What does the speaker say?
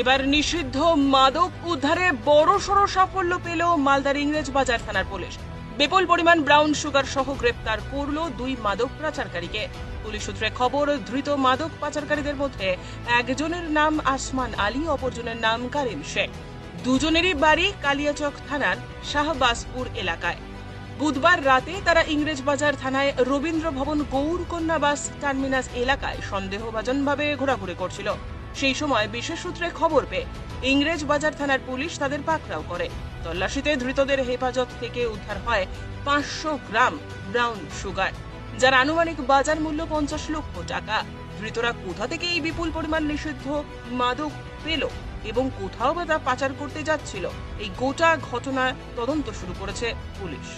এবার নিষিদ্ধ মাদক উদ্ধারে বড় সড় সাফল্য পেল মালদার ইংরেজ বাজার থানার পুলিশ। বিপুল পরিমাণ ব্রাউন সুগার সহ গ্রেপ্তার করল দুই মাদক পাচারকারীকে। পুলিশ সূত্রে খবর, ধৃত মাদক পাচারকারীদের মধ্যে একজনের নাম আসমান আলী, অপরজনের নাম কারিম শেখ। দুজনেরই বাড়ি কালিয়াচক থানার শাহবাজপুর এলাকায়। বুধবার রাতে তারা ইংরেজ বাজার থানায় রবীন্দ্র ভবন গৌরকন্যা বাস টার্মিনাস এলাকায় সন্দেহভাজনভাবে ঘোরাঘুরি করছিল। সেই সময় বিশেষ সূত্রে খবর পেয়ে ইংরেজ বাজার থানার পুলিশ তাদের পাকড়াও করে। তল্লাশিতে ধৃতদের হেফাজত থেকে উদ্ধার হয় পাঁচশো গ্রাম ব্রাউন সুগার, যার আনুমানিক বাজার মূল্য পঞ্চাশ লক্ষ টাকা। ধৃতরা কোথা থেকে এই বিপুল পরিমাণ নিষিদ্ধ মাদক পেল এবং কোথাও বা তা পাচার করতে যাচ্ছিল, এই গোটা ঘটনার তদন্ত শুরু করেছে পুলিশ।